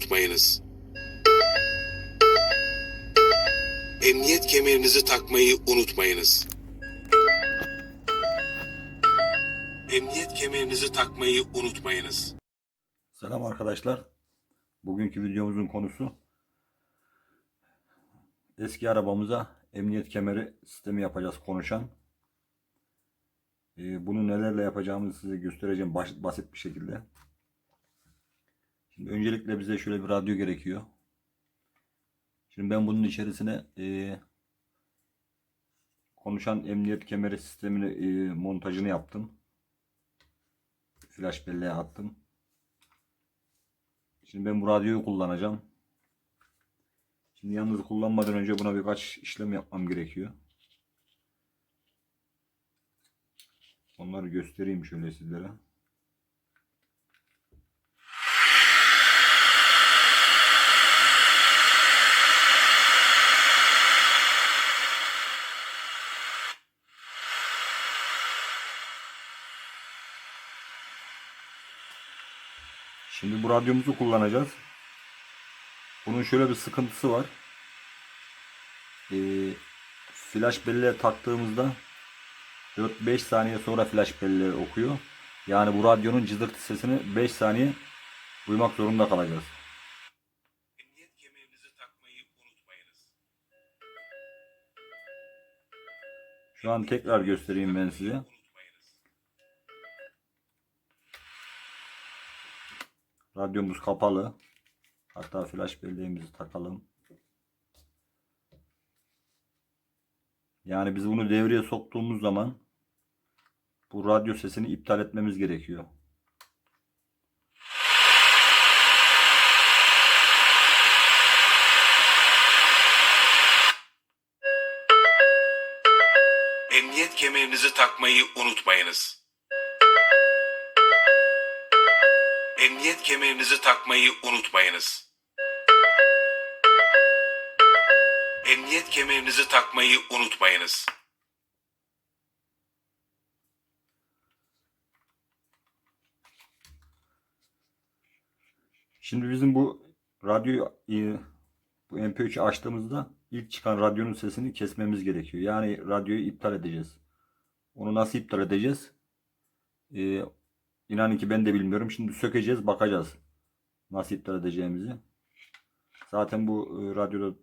unutmayınız. Emniyet kemerinizi takmayı unutmayınız. Emniyet kemerinizi takmayı unutmayınız. Selam arkadaşlar. Bugünkü videomuzun konusu eski arabamıza emniyet kemeri sistemi yapacağız konuşan. Ee, bunu nelerle yapacağımızı size göstereceğim basit, basit bir şekilde. Şimdi öncelikle bize şöyle bir radyo gerekiyor. Şimdi ben bunun içerisine e, konuşan emniyet kemeri sistemini e, montajını yaptım. Flash belleğe attım. Şimdi ben bu radyoyu kullanacağım. Şimdi yalnız kullanmadan önce buna birkaç işlem yapmam gerekiyor. Onları göstereyim şöyle sizlere. Şimdi bu radyomuzu kullanacağız. Bunun şöyle bir sıkıntısı var. Ee, flash belleğe taktığımızda 4-5 saniye sonra flash belleği okuyor. Yani bu radyonun cızırtı sesini 5 saniye duymak zorunda kalacağız. Emniyet kemerinizi takmayı unutmayınız. Şu an tekrar göstereyim ben size. Radyomuz kapalı. Hatta flash belleğimizi takalım. Yani biz bunu devreye soktuğumuz zaman bu radyo sesini iptal etmemiz gerekiyor. Emniyet kemerinizi takmayı unutmayınız. Emniyet kemerinizi takmayı unutmayınız. Emniyet kemerinizi takmayı unutmayınız. Şimdi bizim bu radyoyu e, bu MP3'ü açtığımızda ilk çıkan radyonun sesini kesmemiz gerekiyor. Yani radyoyu iptal edeceğiz. Onu nasıl iptal edeceğiz? Ee, inanın ki ben de bilmiyorum. Şimdi sökeceğiz, bakacağız. Nasıl edeceğimizi. Zaten bu e, radyoda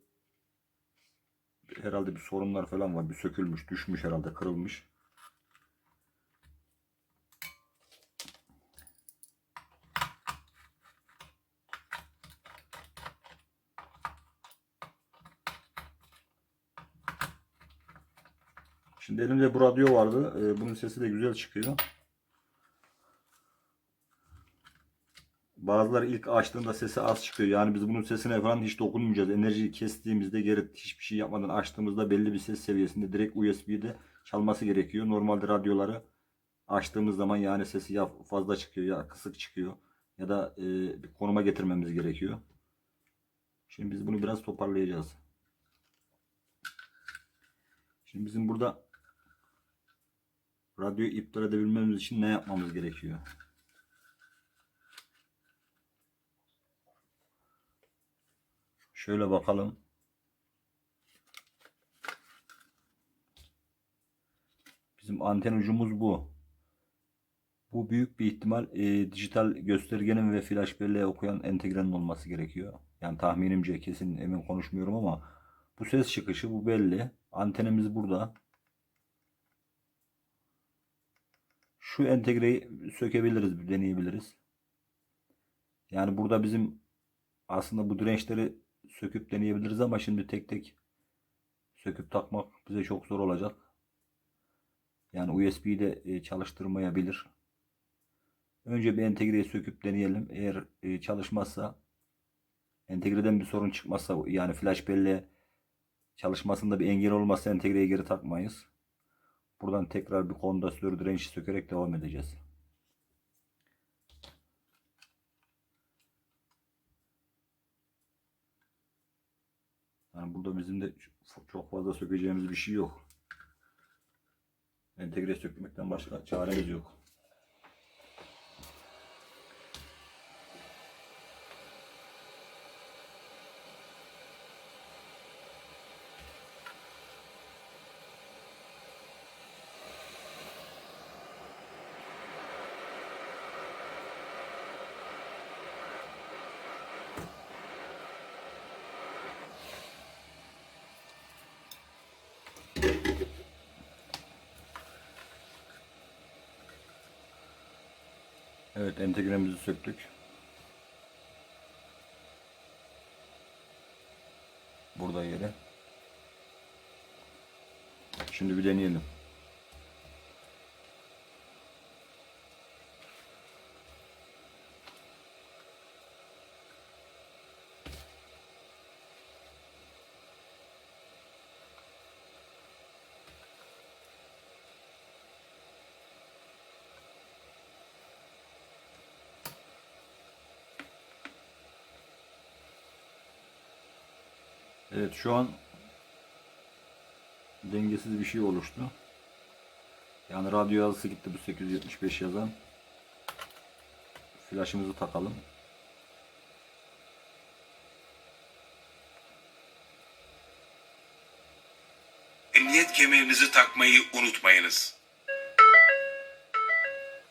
herhalde bir sorunlar falan var. Bir sökülmüş, düşmüş herhalde, kırılmış. Şimdi elimde bu radyo vardı. Ee, bunun sesi de güzel çıkıyor. Bazıları ilk açtığında sesi az çıkıyor. Yani biz bunun sesine falan hiç dokunmayacağız. Enerjiyi kestiğimizde geri hiçbir şey yapmadan açtığımızda belli bir ses seviyesinde direkt USB'de çalması gerekiyor. Normalde radyoları açtığımız zaman yani sesi ya fazla çıkıyor ya kısık çıkıyor. Ya da e, bir konuma getirmemiz gerekiyor. Şimdi biz bunu biraz toparlayacağız. Şimdi bizim burada radyoyu iptal edebilmemiz için ne yapmamız gerekiyor? Şöyle bakalım. Bizim anten ucumuz bu. Bu büyük bir ihtimal e, dijital göstergenin ve flash belleğe okuyan entegrenin olması gerekiyor. Yani tahminimce kesin emin konuşmuyorum ama bu ses çıkışı bu belli. Antenimiz burada. Şu entegreyi sökebiliriz, deneyebiliriz. Yani burada bizim aslında bu dirençleri söküp deneyebiliriz ama şimdi tek tek söküp takmak bize çok zor olacak. Yani USB'yi de e, çalıştırmayabilir. Önce bir entegreyi söküp deneyelim. Eğer e, çalışmazsa entegreden bir sorun çıkmazsa yani flash belleğe çalışmasında bir engel olmazsa entegreyi geri takmayız. Buradan tekrar bir kondansatör direnci sökerek devam edeceğiz. Yani burada bizim de çok fazla sökeceğimiz bir şey yok. Entegre sökmekten başka çaremiz yok. Evet entegremizi söktük. Burada yeri. Şimdi bir deneyelim. Evet şu an dengesiz bir şey oluştu. Yani radyo yazısı gitti bu 875 yazan. Flaşımızı takalım. Emniyet kemerinizi takmayı unutmayınız.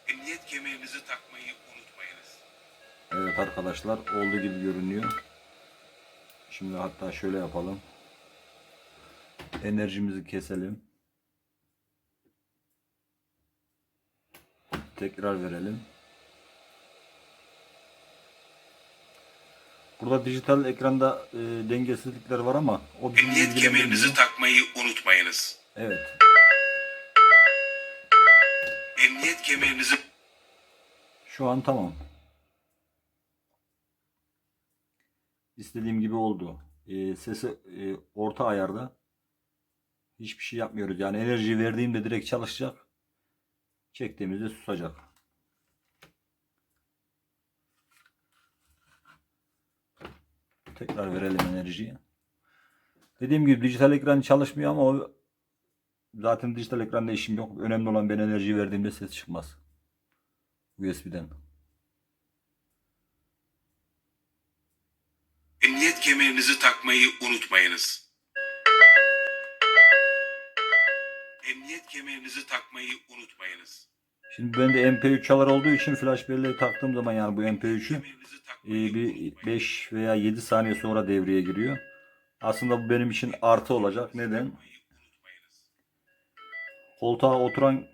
Emniyet kemerinizi takmayı unutmayınız. Evet arkadaşlar olduğu gibi görünüyor. Şimdi hatta şöyle yapalım. Enerjimizi keselim. Tekrar verelim. Burada dijital ekranda e, dengesizlikler var ama o Emniyet kemerinizi takmayı unutmayınız. Evet. Emniyet kemerinizi Şu an tamam. İstediğim gibi oldu. Ee, sesi e, orta ayarda. Hiçbir şey yapmıyoruz. Yani enerji verdiğimde direkt çalışacak. Çektiğimizde susacak. Tekrar verelim enerjiyi. Dediğim gibi dijital ekran çalışmıyor ama o zaten dijital ekranda işim yok. Önemli olan ben enerji verdiğimde ses çıkmaz. USB'den. Emniyet kemerinizi takmayı unutmayınız. Emniyet kemerinizi takmayı unutmayınız. Şimdi bende MP3 çalar olduğu için flash belleği taktığım zaman yani bu MP3'ü Kemerinizi e, bir unutmayınız. 5 veya 7 saniye sonra devreye giriyor. Aslında bu benim için artı olacak. Neden? Koltuğa oturan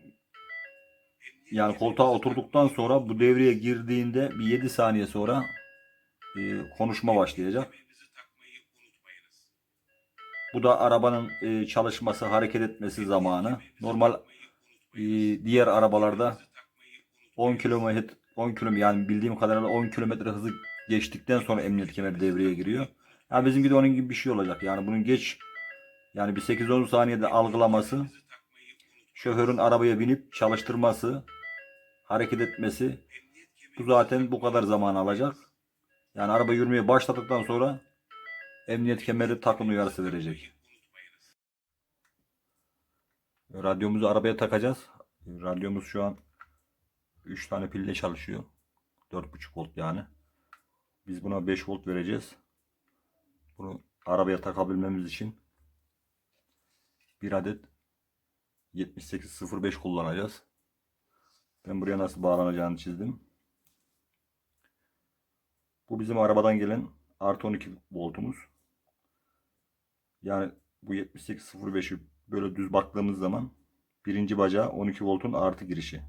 yani koltuğa oturduktan sonra bu devreye girdiğinde bir 7 saniye sonra e, konuşma başlayacak. Bu da arabanın e, çalışması, hareket etmesi zamanı. Normal e, diğer arabalarda 10 kilometre 10 kilometre yani bildiğim kadarıyla 10 kilometre hızı geçtikten sonra emniyet kemeri devreye giriyor. Yani bizimki de onun gibi bir şey olacak. Yani bunun geç yani bir 8-10 saniyede algılaması, şoförün arabaya binip çalıştırması, hareket etmesi bu zaten bu kadar zaman alacak. Yani araba yürümeye başladıktan sonra emniyet kemeri takın uyarısı verecek. Radyomuzu arabaya takacağız. Radyomuz şu an 3 tane pille çalışıyor. 4.5 volt yani. Biz buna 5 volt vereceğiz. Bunu arabaya takabilmemiz için bir adet 7805 kullanacağız. Ben buraya nasıl bağlanacağını çizdim. Bu bizim arabadan gelen artı 12 voltumuz. Yani bu 7805'i böyle düz baktığımız zaman birinci bacağı 12 voltun artı girişi.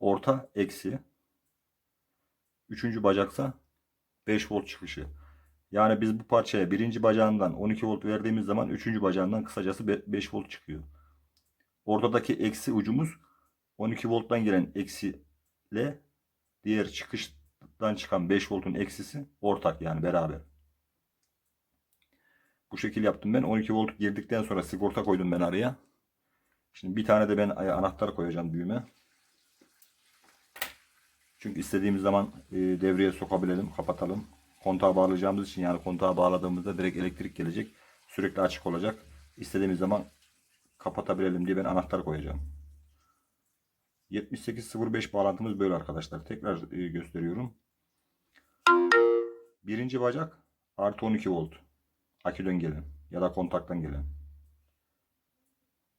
Orta eksi. Üçüncü bacaksa 5 volt çıkışı. Yani biz bu parçaya birinci bacağından 12 volt verdiğimiz zaman üçüncü bacağından kısacası 5 volt çıkıyor. Ortadaki eksi ucumuz 12 volttan gelen eksi ile diğer çıkıştan çıkan 5 voltun eksisi ortak yani beraber. Bu şekil yaptım ben. 12 volt girdikten sonra sigorta koydum ben araya. Şimdi bir tane de ben anahtar koyacağım düğme. Çünkü istediğimiz zaman e, devreye sokabilelim, kapatalım. Kontağa bağlayacağımız için yani kontağa bağladığımızda direkt elektrik gelecek. Sürekli açık olacak. İstediğimiz zaman kapatabilelim diye ben anahtar koyacağım. 7805 bağlantımız böyle arkadaşlar. Tekrar e, gösteriyorum. Birinci bacak artı 12 volt. Aküden gelen ya da kontaktan gelen.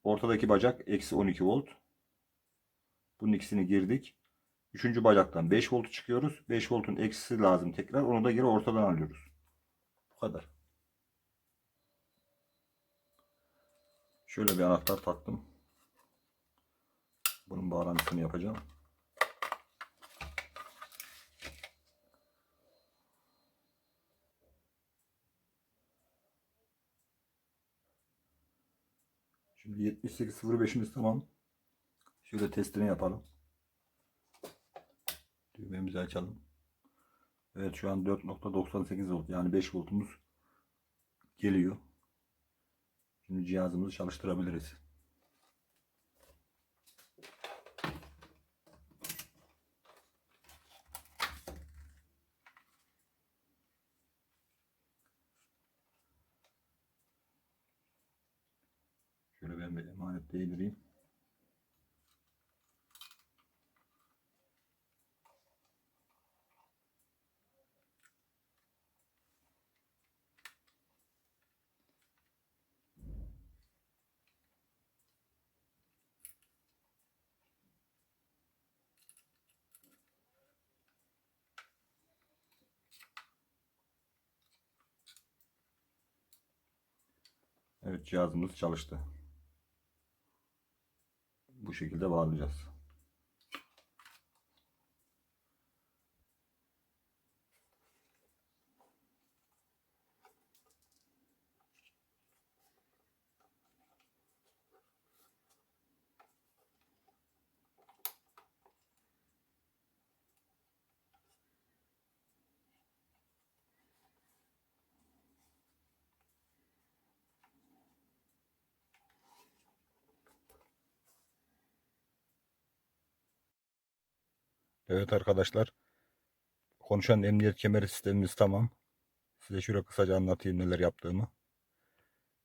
Ortadaki bacak eksi 12 volt. Bunun ikisini girdik. Üçüncü bacaktan 5 volt çıkıyoruz. 5 voltun eksisi lazım tekrar. Onu da geri ortadan alıyoruz. Bu kadar. Şöyle bir anahtar taktım. Bunun bağlantısını yapacağım. Şimdi 78.05'imiz tamam. Şöyle testini yapalım. Düğmemizi açalım. Evet şu an 4.98 volt yani 5 voltumuz geliyor. Şimdi cihazımızı çalıştırabiliriz. Şöyle ben bir emanet değdireyim. Evet cihazımız çalıştı. Bu şekilde bağlayacağız. Evet arkadaşlar. Konuşan emniyet kemeri sistemimiz tamam. Size şöyle kısaca anlatayım neler yaptığımı.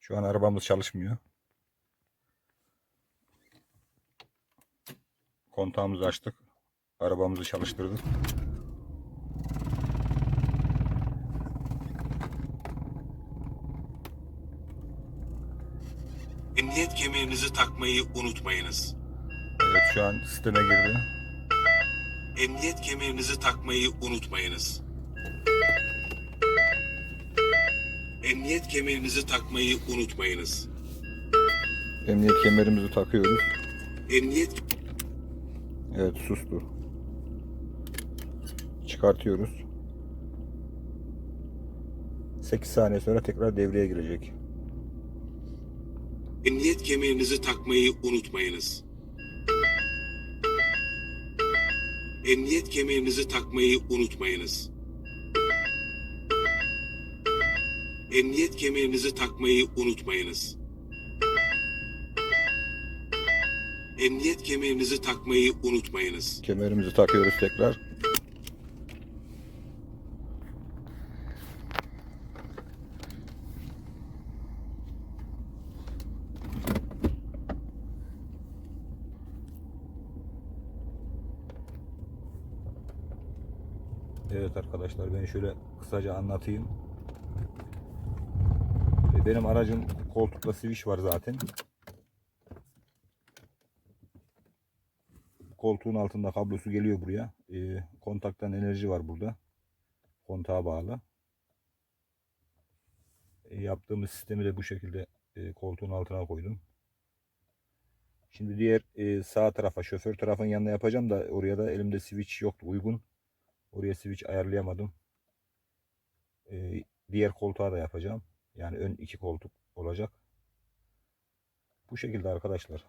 Şu an arabamız çalışmıyor. Kontağımızı açtık. Arabamızı çalıştırdık. Emniyet kemerinizi takmayı unutmayınız. Evet şu an sisteme girdi. Emniyet kemerinizi takmayı unutmayınız. Emniyet kemerinizi takmayı unutmayınız. Emniyet kemerimizi takıyoruz. Emniyet Evet sustu. Çıkartıyoruz. 8 saniye sonra tekrar devreye girecek. Emniyet kemerinizi takmayı unutmayınız. Emniyet kemerinizi takmayı unutmayınız. Emniyet kemerinizi takmayı unutmayınız. Emniyet kemerinizi takmayı unutmayınız. Kemerimizi takıyoruz tekrar. Evet arkadaşlar ben şöyle kısaca anlatayım. Benim aracın koltukta switch var zaten. koltuğun altında kablosu geliyor buraya. Ee, kontaktan enerji var burada. Kontağa bağlı. E, yaptığımız sistemi de bu şekilde e, koltuğun altına koydum. Şimdi diğer e, sağ tarafa şoför tarafın yanına yapacağım da oraya da elimde switch yoktu uygun. Oraya switch ayarlayamadım. E, diğer koltuğa da yapacağım. Yani ön iki koltuk olacak. Bu şekilde arkadaşlar.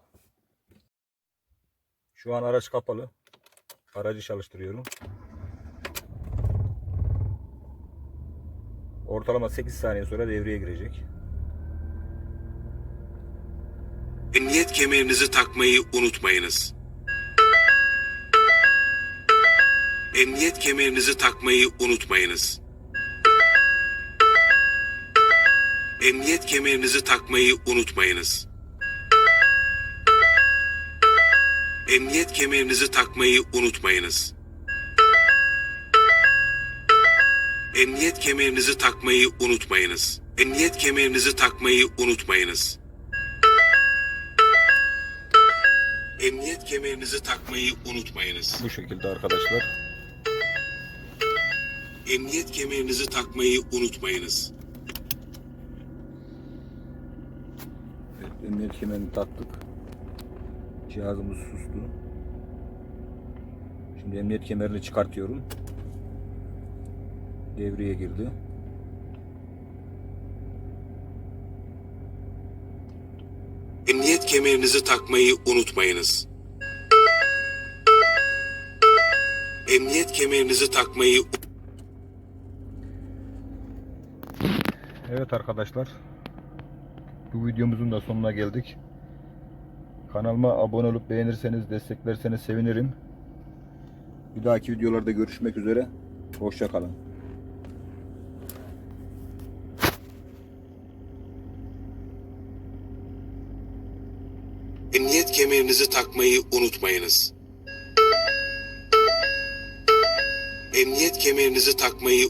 Şu an araç kapalı. Aracı çalıştırıyorum. Ortalama 8 saniye sonra devreye girecek. Emniyet kemerinizi takmayı unutmayınız. Emniyet kemerinizi takmayı unutmayınız. Emniyet kemerinizi takmayı unutmayınız. Emniyet kemerinizi takmayı unutmayınız. Emniyet kemerinizi takmayı unutmayınız. Emniyet kemerinizi takmayı unutmayınız. Emniyet kemerinizi takmayı unutmayınız. Bu şekilde arkadaşlar. Emniyet kemerinizi takmayı unutmayınız. Evet, emniyet kemerini taktık. Cihazımız sustu. Şimdi emniyet kemerini çıkartıyorum. Devreye girdi. Emniyet kemerinizi takmayı unutmayınız. Emniyet kemerinizi takmayı Evet arkadaşlar. Bu videomuzun da sonuna geldik. Kanalıma abone olup beğenirseniz, desteklerseniz sevinirim. Bir dahaki videolarda görüşmek üzere. Hoşça kalın. Emniyet kemerinizi takmayı unutmayınız. Emniyet kemerinizi takmayı